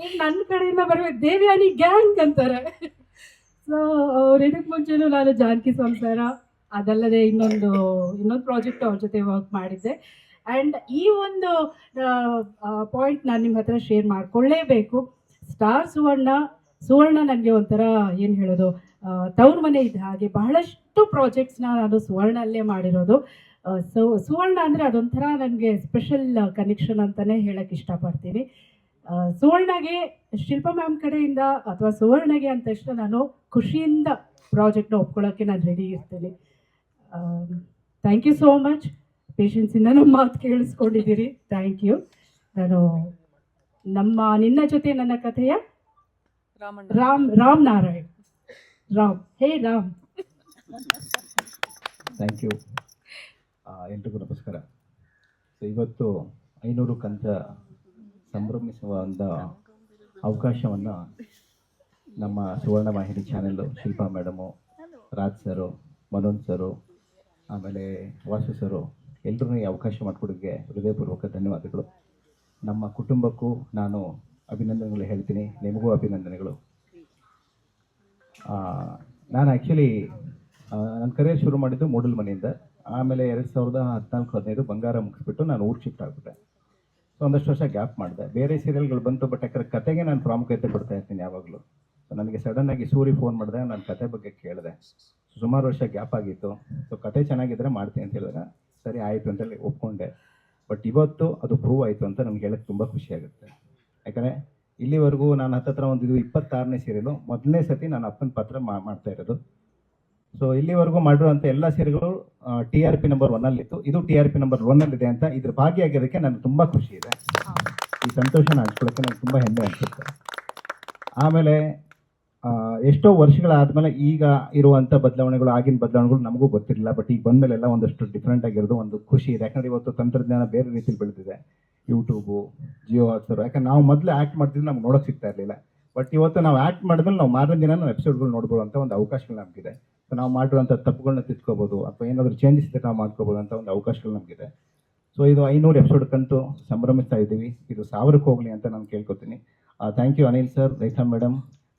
ಈಗ ನನ್ನ ಕಡೆಯಿಂದ ಬರುವ ದೇವ್ಯಾನಿ ಗ್ಯಾಂಗ್ ಅಂತಾರೆ. ಸೊ ಅವ್ರು ಇದಕ್ಕೆ ಮುಂಚೆನೂ ನಾನು ಜಾನಕಿ ಸಂಸಾರ, ಅದಲ್ಲದೆ ಇನ್ನೊಂದು ಇನ್ನೊಂದು ಪ್ರಾಜೆಕ್ಟ್ ಅವ್ರ ಜೊತೆ ವರ್ಕ್ ಮಾಡಿದ್ದೆ. ಆ್ಯಂಡ್ ಈ ಒಂದು ಪಾಯಿಂಟ್ ನಾನು ನಿಮ್ಮ ಹತ್ರ ಶೇರ್ ಮಾಡಿಕೊಳ್ಳೇಬೇಕು. ಸ್ಟಾರ್ ಸುವರ್ಣ ಸುವರ್ಣ ನನಗೆ ಒಂಥರ ಏನು ಹೇಳೋದು ತವ್ರ ಮನೆ ಇದ್ದ ಹಾಗೆ ಬಹಳಷ್ಟು ಪ್ರಾಜೆಕ್ಟ್ಸ್ನ ನಾನು ಸುವರ್ಣಲ್ಲೇ ಮಾಡಿರೋದು. ಸೊ, ಸುವರ್ಣ ಅಂದರೆ ಅದೊಂಥರ ನನಗೆ ಸ್ಪೆಷಲ್ ಕನೆಕ್ಷನ್ ಅಂತಲೇ ಹೇಳಕ್ಕೆ ಇಷ್ಟಪಡ್ತೀನಿ. ಸುವರ್ಣಗೆ ಶಿಲ್ಪಾ ಮ್ಯಾಮ್ ಕಡೆಯಿಂದ ಅಥವಾ ಸುವರ್ಣಗೆ ಅಂದ ತಕ್ಷಣ ನಾನು ಖುಷಿಯಿಂದ ಪ್ರಾಜೆಕ್ಟ್ನ ಒಪ್ಕೊಳ್ಳೋಕ್ಕೆ ನಾನು ರೆಡಿ ಇರ್ತೀನಿ. ಥ್ಯಾಂಕ್ ಯು ಸೋ ಮಚ್ ಪೇಷನ್ಸಿಂದ ನಮ್ಮ ಮಾತು ಕೇಳಿಸ್ಕೊಂಡಿದ್ದೀರಿ. ಥ್ಯಾಂಕ್ ಯು ನಾನು ನಮ್ಮ ನಿನ್ನ ಜೊತೆ ನನ್ನ ಕಥೆಯ Ram Ram Narayan. Ram. Hey Ram. Thank you ಎಲ್ರಿಗೂ ನಮಸ್ಕಾರ. ಸೊ ಇವತ್ತು ಐನೂರು ಕಂತ ಸಂಭ್ರಮಿಸುವ ಒಂದು ಅವಕಾಶವನ್ನು ನಮ್ಮ ಸುವರ್ಣ ವಾಹಿನಿ channel Shilpa madam Raj sir Manoj sir ಆಮೇಲೆ ವಾಸು ಸರು ಎಲ್ಲರೂ ಈ ಅವಕಾಶ ಮಾಡಿಕೊಡೋಕ್ಕೆ ಹೃದಯಪೂರ್ವಕ ಧನ್ಯವಾದಗಳು. ನಮ್ಮ ಕುಟುಂಬಕ್ಕೂ ನಾನು ಅಭಿನಂದನೆಗಳು ಹೇಳ್ತೀನಿ, ನಿಮಗೂ ಅಭಿನಂದನೆಗಳು. ನಾನು ಆ್ಯಕ್ಚುಲಿ ನನ್ನ ಕರಿಯರ್ ಶುರು ಮಾಡಿದ್ದು ಮೂಡಲ್ ಮನೆಯಿಂದ. ಆಮೇಲೆ ಎರಡು ಸಾವಿರದ ಹದಿನಾಲ್ಕು, ಹದಿನೈದು ಬಂಗಾರ ಮುಗಿಸ್ಬಿಟ್ಟು ನಾನು ಊರು ಶಿಫ್ಟ್ ಆಗಿಬಿಟ್ಟೆ. ಸೊ ಒಂದಷ್ಟು ವರ್ಷ ಗ್ಯಾಪ್ ಮಾಡಿದೆ. ಬೇರೆ ಸೀರಿಯಲ್ಗಳು ಬಂತು ಬಟ್ ಯಾಕಂದ್ರೆ ಕತೆಗೆ ನಾನು ಪ್ರಾಮುಖ್ಯತೆ ಕೊಡ್ತಾ ಇರ್ತೀನಿ ಯಾವಾಗಲೂ. ಸೊ ನನಗೆ ಸಡನ್ನಾಗಿ ಸೂರಿ ಫೋನ್ ಮಾಡಿದೆ, ನಾನು ಕತೆ ಬಗ್ಗೆ ಕೇಳಿದೆ. ಸುಮಾರು ವರ್ಷ ಗ್ಯಾಪ್ ಆಗಿತ್ತು. ಸೊ ಕತೆ ಚೆನ್ನಾಗಿದ್ದರೆ ಮಾಡ್ತೀನಿ ಅಂತ ಹೇಳಿದಾಗ ಸರಿ ಆಯಿತು ಅಂತೇಳಿ ಒಪ್ಕೊಂಡೆ. ಬಟ್ ಇವತ್ತು ಅದು ಪ್ರೂವ್ ಆಯಿತು ಅಂತ ನಮ್ಗೆ ಹೇಳಕ್ಕೆ ತುಂಬ ಖುಷಿ ಆಗುತ್ತೆ. ಯಾಕಂದರೆ ಇಲ್ಲಿವರೆಗೂ ನಾನು ಹತ್ತತ್ರ ಒಂದು ಇದು ಇಪ್ಪತ್ತಾರನೇ ಸೀರಿಯಲು ಮೊದಲನೇ ಸತಿ ನಾನು ಅಪ್ಪನ ಪಾತ್ರ ಮಾಡ್ತಾ ಇರೋದು. ಸೊ ಇಲ್ಲಿವರೆಗೂ ಮಾಡಿರುವಂಥ ಎಲ್ಲ ಸೀರೆಗಳು ಟಿ ಆರ್ ಪಿ ನಂಬರ್ ಒನ್ನಲ್ಲಿತ್ತು ಇದು ಟಿ ಆರ್ ಪಿ ನಂಬರ್ ಒನ್ನಲ್ಲಿದೆ ಅಂತ ಇದ್ರ ಭಾಗಿಯಾಗಿದ್ದಕ್ಕೆ ನನಗೆ ತುಂಬ ಖುಷಿ ಇದೆ. ಈ ಸಂತೋಷನ ಹಂಚ್ಕೊಳ್ಳೋಕ್ಕೆ ನನಗೆ ತುಂಬ ಹೆಮ್ಮೆ ಅನಿಸುತ್ತೆ. ಆಮೇಲೆ ಎಷ್ಟೋ ವರ್ಷಗಳಾದ್ಮೇಲೆ ಈಗ ಇರುವಂಥ ಬದಲಾವಣೆಗಳು, ಆಗಿನ ಬದಲಾವಣೆಗಳು ನಮಗೂ ಗೊತ್ತಿರಲಿಲ್ಲ. ಬಟ್ ಈಗ ಬಂದಮೇಲೆಲ್ಲ ಒಂದಷ್ಟು ಡಿಫ್ರೆಂಟ್ ಆಗಿರೋದು ಒಂದು ಖುಷಿ ಇದೆ. ಯಾಕಂದ್ರೆ ಇವತ್ತು ತಂತ್ರಜ್ಞಾನ ಬೇರೆ ರೀತಿಲಿ ಬೆಳೆದಿದೆ. ಯೂಟ್ಯೂಬು ಜಿಯೋ ಹಾಟ್ಸ್ಟಾರ್ ಯಾಕಂದ್ರೆ ನಾವು ಮೊದಲು ಆ್ಯಕ್ಟ್ ಮಾಡ್ತಿದ್ರೆ ನಮ್ಗೆ ನೋಡೋಕೆ ಸಿಗ್ತಾ ಇರಲಿಲ್ಲ. ಬಟ್ ಇವತ್ತು ನಾವು ಆ್ಯಕ್ಟ್ ಮಾಡಿದ್ಮೇಲೆ ನಾವು ಮಾರನೇ ದಿನ ನಾವು ಎಪಿಸೋಡ್ಗಳು ಅಂತ ಒಂದು ಅವಕಾಶಗಳು ನಮಗಿದೆ. ಸೊ ನಾವು ಮಾಡಿರುವಂಥ ತಪ್ಪುಗಳನ್ನ ತಿದ್ಕೋಬೋದು, ಅಥವಾ ಏನಾದರೂ ಚೇಂಜಸ್ ಇದ್ದರೆ ನಾವು ಮಾಡ್ಕೋಬೋದು ಅಂತ ಒಂದು ಅವಕಾಶಗಳು ನಮಗಿದೆ. ಸೊ ಇದು ಐನೂರು ಎಪಿಸೋಡ್ಕಂತೂ ಸಂಭ್ರಮಿಸ್ತಾ ಇದ್ದೀವಿ. ಇದು ಸಾವಿರಕ್ಕೆ ಹೋಗಲಿ ಅಂತ ನಾನು ಕೇಳ್ಕೊತೀನಿ. Thank you Anil sir Rekha madam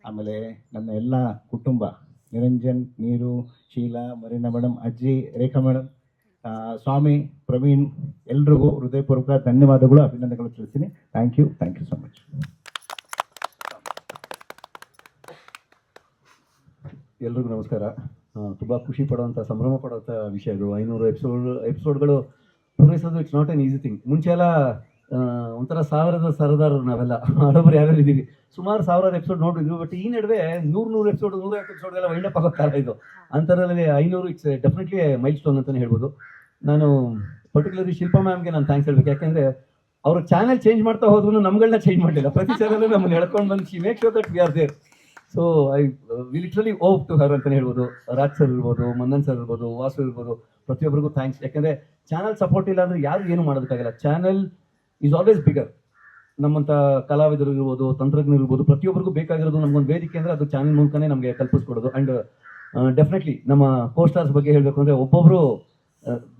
ಆಮೇಲೆ ನನ್ನ ಎಲ್ಲ ಕುಟುಂಬ, ನಿರಂಜನ್, ನೀರು, ಶೀಲಾ, ಮರೀನಾ ಮೇಡಮ್ ಅಜ್ಜಿ, ರೇಖಾ ಮೇಡಮ್ ಸ್ವಾಮಿ, ಪ್ರವೀಣ್, ಎಲ್ರಿಗೂ ಹೃದಯಪೂರ್ವಕ ಧನ್ಯವಾದಗಳು, ಅಭಿನಂದನೆಗಳು ತಿಳಿಸ್ತೀನಿ. Thank you thank you so much ಎಲ್ರಿಗೂ ನಮಸ್ಕಾರ. ತುಂಬ ಖುಷಿ ಪಡುವಂಥ ಸಂಭ್ರಮ ಪಡುವಂಥ ವಿಷಯಗಳು. ಐನೂರು ಎಪಿಸೋಡ್ ಎಪಿಸೋಡ್ಗಳು ಪೂರೈಸೋದು it's not an easy thing ಮುಂಚೆ ಎಲ್ಲ ಒಂಥರ ಸಾವಿರದ ಸರದಾರರು ನಾವೆಲ್ಲ. ಹಡಬರು ಯಾವ್ಯಾರು ಇದ್ದೀವಿ ಸುಮಾರು ಸಾವಿರಾರು ಎಪಿಸೋಡ್ ನೋಡಿದ್ವಿ ಬಟ್ ಈ ನಡುವೆ ನೂರು ನೂರು ಎಪಿಸೋಡ್ ನೂರೈವತ್ತು ಎಪಿಸೋಡ್ ಎಲ್ಲ ವೈಂಡಪ್ ಆಗೋ ಕಾಲ ಇದು. ಅಂತರಲ್ಲಿ ಐನೂರು ಇಟ್ಸ್ ಡೆಫಿನೆಟ್ಲಿ ಮೈಲ್ ಸ್ಟೋನ್ ಅಂತಲೇ ಹೇಳ್ಬೋದು. ನಾನು ಪರ್ಟಿಕ್ಯುಲರ್ಲಿ ಶಿಲ್ಪಾ ಮ್ಯಾಮ್ಗೆ ನಾನು ಥ್ಯಾಂಕ್ಸ್ ಹೇಳ್ಬೇಕು. ಯಾಕೆಂದ್ರೆ ಅವರು ಚಾನೆಲ್ ಚೇಂಜ್ ಮಾಡ್ತಾ ಹೋದ್ರು ನಮ್ಗಳನ್ನ ಚೇಂಜ್ ಮಾಡಲಿಲ್ಲ. ಪ್ರತಿ ಚಾನಲ್ ನಮ್ಮನ್ನು ಎಳ್ಕೊಂಡು ಬಂದು she make sure that we are there so I we literally owe to her ಅಂತಲೇ ಹೇಳ್ಬೋದು. ರಾಜ್ ಸರ್ ಇರ್ಬೋದು ಮನ್ನನ್ ಸರ್ ಇರ್ಬೋದು, ವಾಸು ಇರ್ಬೋದು ಪ್ರತಿಯೊಬ್ಬರಿಗೂ ಥ್ಯಾಂಕ್ಸ್ ಯಾಕಂದ್ರೆ ಚಾನಲ್ ಸಪೋರ್ಟ್ ಇಲ್ಲ ಅಂದ್ರೆ ಯಾರು ಏನು ಮಾಡೋದಕ್ಕಾಗಲ್ಲ. ಚಾನಲ್ ಈಸ್ ಆಲ್ವೇಸ್ ಬಿಗರ್ ನಮ್ಮಂಥ ಕಲಾವಿದರು ಇರ್ಬೋದು, ತಂತ್ರಜ್ಞರು ಇರ್ಬೋದು, ಪ್ರತಿಯೊಬ್ಬರಿಗೂ ಬೇಕಾಗಿರೋದು ನಮ್ಗೊಂದು ವೇದಿಕೆ ಅಂದರೆ ಅದು ಚಾನಲ್ ಮೂಲಕನೇ ನಮಗೆ ಕಲ್ಪಿಸ್ಕೊಡೋದು. ಆ್ಯಂಡ್ ಡೆಫಿನೆಟ್ಲಿ ನಮ್ಮ ಕೋ ಸ್ಟಾರ್ಸ್ ಬಗ್ಗೆ ಹೇಳಬೇಕು ಅಂದರೆ ಒಬ್ಬೊಬ್ಬರು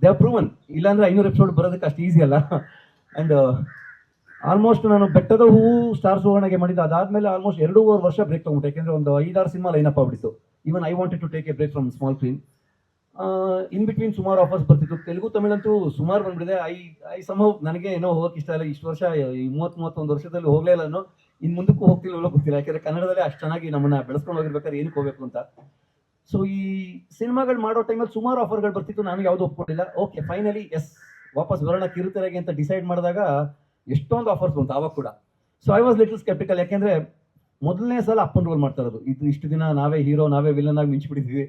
ದೇ ಪ್ರೂವನ್ ಇಲ್ಲಾಂದರೆ ಐನೂರು ಎಪಿಸೋಡ್ ಬರೋದಕ್ಕೆ ಅಷ್ಟು ಈಸಿ ಅಲ್ಲ. ಆ್ಯಂಡ್ ಆಲ್ಮೋಸ್ಟ್ ನಾನು ಬೆಟ್ಟದ ಹೂವು ಸ್ಟಾರ್ ಸುವರ್ಣಗೆ ಮಾಡಿದ್ದು ಅದಾದ್ಮೇಲೆ ಆಲ್ಮೋಸ್ಟ್ ಎರಡೂವರೆ ವರ್ಷ ಬ್ರೇಕ್ ತಗೊಂಡೆ ಯಾಕೆಂದ್ರೆ ಒಂದು ಐದಾರು cinema line up even I wanted to take a break from small screen in between ಸುಮಾರು ಆಫರ್ಸ್ ಬರ್ತಿತ್ತು. ತೆಲುಗು, ತಮಿಳಂತೂ ಸುಮಾರು ಬಂದ್ಬಿಟ್ಟಿದೆ. ಐ ಐ ಸಮ ನನಗೆ ಏನೋ ಹೋಗಕ್ಕೆ ಇಷ್ಟ ಇಲ್ಲ. ಇಷ್ಟು ವರ್ಷ, ಈ ಮೂವತ್ತ್, ಮೂವತ್ತೊಂದು ವರ್ಷದಲ್ಲಿ ಹೋಗಲೇ ಇಲ್ಲ ನಾನು ಇನ್ನು ಮುಂದಕ್ಕೂ ಹೋಗ್ತಿಲ್ಲ ಗೊತ್ತಿಲ್ಲ. ಯಾಕಂದ್ರೆ ಕನ್ನಡದಲ್ಲೇ ಅಷ್ಟು ಚೆನ್ನಾಗಿ ನಮ್ಮನ್ನ ಬೆಳೆಸ್ಕೊಂಡು ಹೋಗಿರ್ಬೇಕಾದ್ರೆ ಏನಕ್ಕೆ ಹೋಗ್ಬೇಕು ಅಂತ. ಸೊ ಈ ಸಿನಿಮಾಗಳು ಮಾಡೋ ಟೈಮಲ್ಲಿ ಸುಮಾರು ಆಫರ್ಗಳು ಬರ್ತಿತ್ತು. ನಾನು ಯಾವುದು ಒಪ್ಕೊಂಡಿಲ್ಲ. ಓಕೆ ಫೈನಲಿ ಎಸ್ ವಾಪಸ್ ಬರೋಣ ಕಿರುತೆರೆಗೆ ಅಂತ ಡಿಸೈಡ್ ಮಾಡಿದಾಗ ಎಷ್ಟೊಂದು ಆಫರ್ಸ್ ಬಂತು ಆವಾಗ ಕೂಡ. So I was little sceptical ಯಾಕೆಂದ್ರೆ ಮೊದಲನೇ ಸಲ ಅಪ್ಪನ್ ರೋಲ್ ಮಾಡ್ತಾ ಇರೋದು. ಇದು ಇಷ್ಟು ದಿನ ನಾವೇ ಹೀರೋ ನಾವೇ ವಿಲನ್ ಆಗಿ ಮಿಂಚ್ಬಿಟ್ಟಿದ್ವಿ.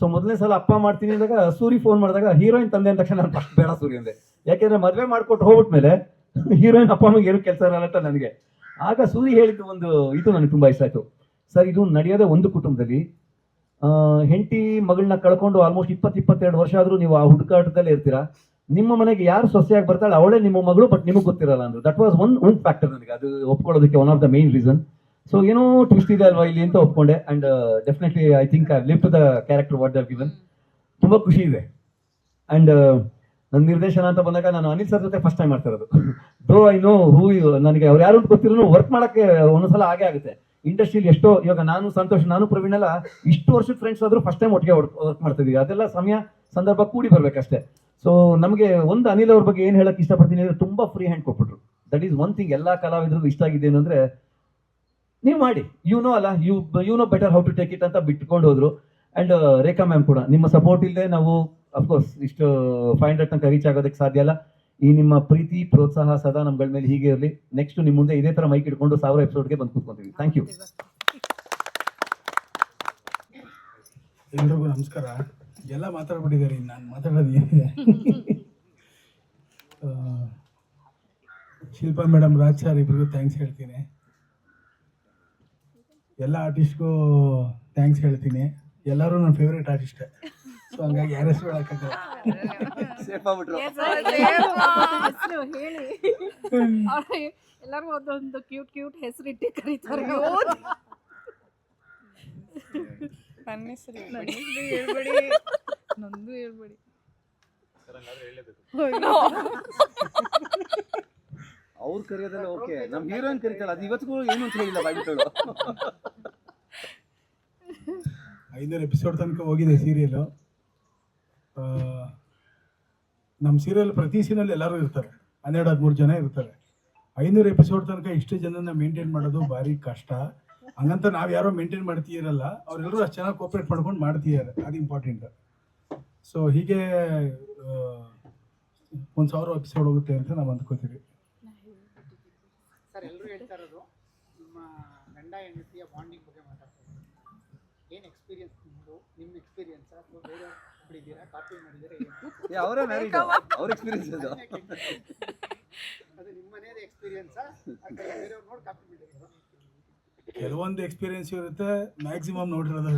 ಸೊ ಮೊದಲನೇ ಸಲ ಅಪ್ಪ ಮಾಡ್ತೀನಿ ಅಂದಾಗ ಸೂರಿ ಫೋನ್ ಮಾಡಿದಾಗ ಹೀರೋಯಿನ್ ತಂದೆ ಅಂದ ತಕ್ಷಣ ನಾನು ಫಸ್ಟ್ ಬೇಡ ಸೂರಿ ಅಂದೆ. ಯಾಕೆಂದ್ರೆ ಮದುವೆ ಮಾಡ್ಕೊಟ್ಟು ಹೋಗ್ಬಿಟ್ಮೇಲೆ ಹೀರೋಯಿನ್ ಅಪ್ಪ ಅಮ್ಮಗೆ ಏನು ಕೆಲಸ ಇರಲ್ಲ ನನಗೆ. ಆಗ ಸೂರಿ ಹೇಳಿದ್ದು ಒಂದು ಇದು ನನಗೆ ತುಂಬಾ ಇಷ್ಟ ಆಯ್ತು. ಸರ್, ಇದು ನಡೆಯೋದೇ ಒಂದು ಕುಟುಂಬದಲ್ಲಿ ಹೆಂಡತಿ ಮಗಳನ್ನ ಕಳ್ಕೊಂಡು ಆಲ್ಮೋಸ್ಟ್ ಇಪ್ಪತ್ತು ಇಪ್ಪತ್ತೆರಡು ವರ್ಷ ಆದರೂ ನೀವು ಆ ಹುಡುಕಾಟದಲ್ಲೇ ಇರ್ತೀರಾ? ನಿಮ್ಮ ಮನೆಗೆ ಯಾರು ಸೊಸೆಯಾಗಿ ಬರ್ತಾಳೆ, ಅವಳೇ ನಿಮ್ಮ ಮಗಳು ಬಟ್ ನಿಮಗೆ ಗೊತ್ತಿರಲ್ಲ ಅಂದ್ರೆ. That was one one factor ನನಗೆ. ಅದು ಒಪ್ಕೊಳ್ಳೋದಕ್ಕೆ one of the main reason so ಏನೋ ಟ್ವಿಸ್ಟ್ ಇದೆ ಅಲ್ವಾ ಇಲ್ಲಿ ಅಂತ ಒಪ್ಕೊಂಡೆ. And definitely I think I lift the character what they're given ತುಂಬಾ ಖುಷಿ ಇದೆ. ಅಂಡ್ ನನ್ನ ನಿರ್ದೇಶನ ಅಂತ ಬಂದಾಗ ನಾನು ಅನಿಲ್ ಸರ್ ಜೊತೆ ಫಸ್ಟ್ ಟೈಮ್ ಮಾಡ್ತಾ ಇರೋದು. ಐ ನೋ ಹೂ ನನಗೆ ಅವ್ರು ಯಾರು ಗೊತ್ತಿರೋ ವರ್ಕ್ ಮಾಡೋಕ್ಕೆ ಒಂದೊಂದ್ಸಲ ಹಾಗೆ ಆಗುತ್ತೆ. ಇಂಡಸ್ಟ್ರಿಯಲ್ಲಿ ಎಷ್ಟೋ, ಇವಾಗ ನಾನು, ಸಂತೋಷ್, ನಾನು, ಪ್ರವೀಣ್ ಎಲ್ಲ ಇಷ್ಟು ವರ್ಷದ ಫ್ರೆಂಡ್ಸ್ ಆದರೂ ಫಸ್ಟ್ ಟೈಮ್ ಒಟ್ಟಿಗೆ ವರ್ಕ್ ಮಾಡ್ತಿದ್ವಿ. ಅದೆಲ್ಲ ಸಮಯ, ಸಂದರ್ಭ ಕೂಡಿ ಬರಬೇಕಷ್ಟೇ. ಸೊ ನಮಗೆ ಒಂದು ಅನಿಲ್ ಅವ್ರ ಬಗ್ಗೆ ಏನು ಹೇಳೋಕೆ ಇಷ್ಟಪಡ್ತೀನಿ ಅಂದರೆ ತುಂಬ ಫ್ರೀ ಹ್ಯಾಂಡ್ ಕೊಟ್ಬಿಟ್ರು. ದಟ್ ಈಸ್ ಒನ್ ಥಿಂಗ್ ಎಲ್ಲ ಕಲಾವಿದರಿಗೂ ಇಷ್ಟ ಆಗಿದೆ ಏನಂದ್ರೆ ನೀವು ಮಾಡಿ. ಯು ನೋ ಅಲ್ಲ you you know better how to take it ಅಂತ ಬಿಟ್ಕೊಂಡು ಹೋದ್ರು. ಅಂಡ್ ರೇಖಾ ಮ್ಯಾಮ್ ಕೂಡ ನಿಮ್ಮ ಸಪೋರ್ಟ್ ಇಲ್ಲದೆ ನಾವು ಅಫ್ಕೋರ್ಸ್ ಇಷ್ಟು ಫೈವ್ ಹಂಡ್ರೆಡ್ ತನಕ ರೀಚ್ ಆಗೋದಕ್ಕೆ ಸಾಧ್ಯ ಅಲ್ಲ. ಈ ನಿಮ್ಮ ಪ್ರೀತಿ ಪ್ರೋತ್ಸಾಹ ಸದಾ ನಮ್ಗಳ ಮೇಲೆ ಹೀಗೆ ಇರಲಿ. ನೆಕ್ಸ್ಟ್ ನಿಮ್ಮ ಮುಂದೆ ಇದೇ ತರ ಮೈಕ್ ಇಟ್ಕೊಂಡು ಸಾವಿರ ಎಪಿಸೋಡ್ಗೆ ಬಂದು ಕೂತ್ಕೊಂತೀವಿ. ಥ್ಯಾಂಕ್ ಯು ಎಲ್ರಿಗೂ ನಮಸ್ಕಾರ. ಎಲ್ಲ ಮಾತಾಡ್ಬಿಟ್ಟಿದ್ದಾರೆ ನಾನು ಮಾತಾಡೋದು ಏನಿದೆ? ಶಿಲ್ಪಾ ಮೇಡಮ್ ರಾಜ್ ಸರ್ ಇಬ್ರಿಗೂ ಥ್ಯಾಂಕ್ಸ್ ಹೇಳ್ತೀನಿ. ಎಲ್ಲ ಆರ್ಟಿಸ್ಟ್ಗೂ ಥ್ಯಾಂಕ್ಸ್ ಹೇಳ್ತೀನಿ. ಎಲ್ಲರೂ ನನ್ನ ಫೇವ್ರೇಟ್ ಆರ್ಟಿಸ್ಟೇ ಸೊ ಹಂಗಾಗಿ ಯಾರ ಹೆಸರು ಹೇಳಕ್ಕಾಗಲ್ಲ. ಸೇಫ್ ಆಗ್ಬಿಟ್ರು. ಹೇಳಿ. ಎಲ್ಲರೂ ಒಂದೊಂದು ಕ್ಯೂಟ್ ಕ್ಯೂಟ್ ಹೆಸರಿಟ್ಟು ಕರೀತಾರೆ. ನನ್ನ ಹೆಸರು ಹೇಳ್ಬೇಡಿ. ನಂದು ಹೇಳ್ಬೇಡಿ. ಅವ್ರು ಕರೆಯೋದೆಲ್ಲ ಓಕೆ ನಮ್ಮ ಹೀರೋಯಿನ್ ಕರಿತಾಳೆ ಅದು ಇವತ್ತಿಗೂ ಏನು ಅಂತ ಹೇಳಿಲ್ಲ ಬಾಯ್ಬಿಟ್ಟಳು ಐನೂರು ಎಪಿಸೋಡ್ ತನಕ ಹೋಗಿದೆ ಸೀರಿಯಲ್ ನಮ್ಮ ಸೀರಿಯಲ್ ಪ್ರತಿ ಸೀನಲ್ಲಿ ಎಲ್ಲರೂ ಇರ್ತಾರೆ. ಹನ್ನೆರಡು ಹದಿಮೂರು ಜನ ಇರ್ತಾರೆ. ಐನೂರು ಎಪಿಸೋಡ್ ತನಕ ಇಷ್ಟು ಜನನ ಮೇಂಟೈನ್ ಮಾಡೋದು ಭಾರಿ ಕಷ್ಟ. ಹಂಗಂತ ನಾವು ಯಾರೋ ಮೇಂಟೈನ್ ಮಾಡ್ತೀರಲ್ಲ ಅವರೆಲ್ಲರೂ ಅಷ್ಟು ಚೆನ್ನಾಗಿ ಕೋಪ್ರೇಟ್ ಮಾಡ್ಕೊಂಡು ಮಾಡ್ತಿದ್ದಾರೆ. ಅದು ಇಂಪಾರ್ಟೆಂಟ್ ಸೊ ಹೀಗೆ ಒಂದು ಸಾವಿರ ಎಪಿಸೋಡ್ ಹೋಗುತ್ತೆ ಅಂತ ನಾವು ಅಂದ್ಕೋತೀವಿ ಸರ್ ಎಲ್ಲರೂ ಹೇಳ್ತಾ ಇರೋದು ನಿಮ್ಮ ಗಂಡ ಹೆಂಡತಿಯ ಬಾಂಡಿಂಗ್ ಬಗ್ಗೆ ಮಾತಾಡ್ತಾರೆ ಏನು ಎಕ್ಸ್ಪೀರಿಯನ್ಸ್ ನಿಮ್ಮದು ನಿಮ್ಮ ಎಕ್ಸ್ಪೀರಿಯನ್ಸ್ ಅಥವಾ ಬೇರೆ ಬಿಡಿದ್ದೀರಾ ಕಾಪಿ ಮಾಡಿದ್ದೀರಾ ಏನು? ಅವರೇ ಮ್ಯಾರಿಡ್ ಅವ್ರ ಎಕ್ಸ್ಪೀರಿಯನ್ಸ್ ಅದು. ಅದು ನಿಮ್ಮ ಮನೆಯದ ಎಕ್ಸ್ಪೀರಿಯನ್ಸಾ ಬೇರೆಯವ್ರು ನೋಡಿ ಕಾಪಿ ಮಾಡಿದ್ದೀರಾ ಕೆಲವೊಂದು ಎಕ್ಸ್ಪೀರಿಯನ್ಸ್ ಇರುತ್ತೆ ಮ್ಯಾಕ್ಸಿಮಮ್ ನೋಡಿರೋದು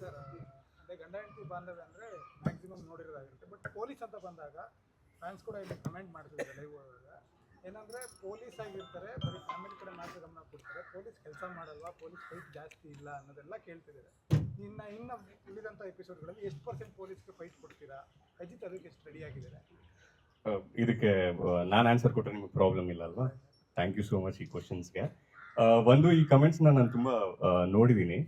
ಸರ್ ಅದೇ ಗಂಡ ಹೆಂಡತಿ ಬಾಂಧವ್ಯ ಅಂದರೆ ಮ್ಯಾಕ್ಸಿಮಮ್ ನೋಡಿರೋದಾಗಿರುತ್ತೆ. ಬಟ್ ಪೊಲೀಸ್ ಅಂತ ಬಂದಾಗ ಫ್ಯಾನ್ಸ್ ಕೂಡ ಇಲ್ಲಿ ಕಮೆಂಟ್ ಮಾಡ್ತಿದ್ದಾರೆ ಲೈವ್ ಏನಂದರೆ ಪೊಲೀಸ್ ಆಗಿರ್ತಾರೆ, ಬರೀ ಫ್ಯಾಮಿಲಿ ಕಡೆ ಮಾತ್ರ ಗಮನ ಕೊಡ್ತಾರೆ. ಪೊಲೀಸ್ ಕೆಲಸ ಮಾಡಲ್ವಾ? ಪೊಲೀಸ್ ಫೈಟ್ ಜಾಸ್ತಿ ಇಲ್ಲ ಅನ್ನೋದೆಲ್ಲ ಕೇಳ್ತಿದ್ದಾರೆ. ಇನ್ನ, ಇನ್ನು ಉಳಿದಂಥ ಎಪಿಸೋಡ್ಗಳಲ್ಲಿ ಎಷ್ಟು ಪರ್ಸೆಂಟ್ ಪೊಲೀಸ್ಗೆ ಫೈಟ್ ಕೊಡ್ತೀರಾ? ಅಜಿತ್ ಅದಕ್ಕೆ ಎಷ್ಟು ರೆಡಿ ಆಗಿದ್ದಾರೆ? ಇದಕ್ಕೆ ನಾನು ಆನ್ಸರ್ ಕೊಟ್ಟರೆ ನಿಮಗೆ ಪ್ರಾಬ್ಲಮ್ ಇಲ್ಲ ಅಲ್ವಾ? ಥ್ಯಾಂಕ್ ಯು ಸೋ ಮಚ್ ಈ ಕ್ವಶನ್ಸ್ಗೆ ಒಂದು ಈ ಕಮೆಂಟ್ಸ್ನ ನಾನು ತುಂಬ ನೋಡಿದ್ದೀನಿ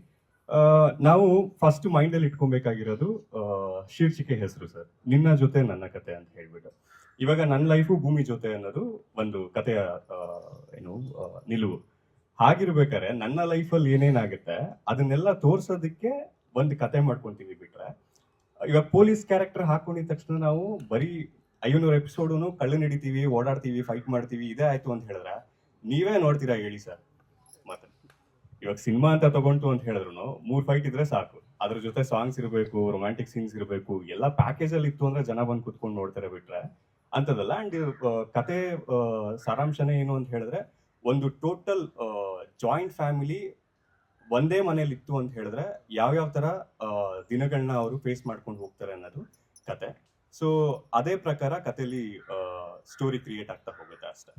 ನಾವು ಫಸ್ಟ್ ಮೈಂಡಲ್ಲಿ ಇಟ್ಕೊಬೇಕಾಗಿರೋದು ಶೀರ್ಷಿಕೆ ಹೆಸರು ಸರ್. ನಿನ್ನ ಜೊತೆ ನನ್ನ ಕತೆ ಅಂತ ಹೇಳ್ಬಿಟ್ಟು. ಇವಾಗ ನನ್ನ ಲೈಫು ಭೂಮಿ ಜೊತೆ ಅನ್ನೋದು ಒಂದು ಕಥೆಯ ಆ, ಏನು ನಿಲುವು. ಹಾಗಿರ್ಬೇಕಾದ್ರೆ ನನ್ನ ಲೈಫಲ್ಲಿ ಏನೇನಾಗುತ್ತೆ ಅದನ್ನೆಲ್ಲ ತೋರ್ಸೋದಕ್ಕೆ ಒಂದು ಕತೆ ಮಾಡ್ಕೊತೀವಿ ಬಿಟ್ರೆ. ಇವಾಗ ಪೊಲೀಸ್ ಕ್ಯಾರೆಕ್ಟರ್ ಹಾಕೊಂಡಿದ ತಕ್ಷಣ ನಾವು ಬರೀ ಐನೂರು ಎಪಿಸೋಡು ಕಳ್ಳು ನಡಿತೀವಿ ಓಡಾಡ್ತೀವಿ ಫೈಟ್ ಮಾಡ್ತೀವಿ ಇದೇ ಆಯ್ತು ಅಂತ ಹೇಳಿದ್ರೆ ನೀವೇ ನೋಡ್ತೀರಾ ಹೇಳಿ ಸರ್? ಮತ್ತೆ. ಇವಾಗ ಸಿನಿಮಾ ಅಂತ ತಗೊಂಡು ಅಂತ ಹೇಳಿದ್ರು ಮೂರ್ ಫೈಟ್ ಇದ್ರೆ ಸಾಕು. ಅದ್ರ ಜೊತೆ ಸಾಂಗ್ಸ್ ಇರಬೇಕು ರೊಮ್ಯಾಂಟಿಕ್ ಸೀನ್ಸ್ ಇರಬೇಕು ಎಲ್ಲ ಪ್ಯಾಕೇಜ್ ಅಲ್ಲಿ ಇತ್ತು ಅಂದ್ರೆ ಜನ ಬಂದು ಕುತ್ಕೊಂಡು ನೋಡ್ತಾರೆ ಬಿಟ್ರೆ. ಅಂತದಲ್ಲ. ಅಂಡ್ ಕತೆ ಸಾರಾಂಶನೇ ಏನು ಅಂತ ಹೇಳಿದ್ರೆ, ಒಂದು ಟೋಟಲ್ ಜಾಯಿಂಟ್ ಫ್ಯಾಮಿಲಿ ಒಂದೇ ಮನೇಲಿ ಇತ್ತು ಅಂತ ಹೇಳಿದ್ರೆ, ಯಾವ್ಯಾವ ತರ ದಿನಗಳನ್ನ ಅವರು ಫೇಸ್ ಮಾಡ್ಕೊಂಡು ಹೋಗ್ತಾರೆ ಅನ್ನೋದು ಕತೆ ಸೊ ಅದೇ ಪ್ರಕಾರ ಕಥೆಯಲ್ಲಿ ಸ್ಟೋರಿ ಕ್ರಿಯೇಟ್ ಆಗ್ತಾ ಹೋಗುತ್ತೆ ಅಷ್ಟೇ.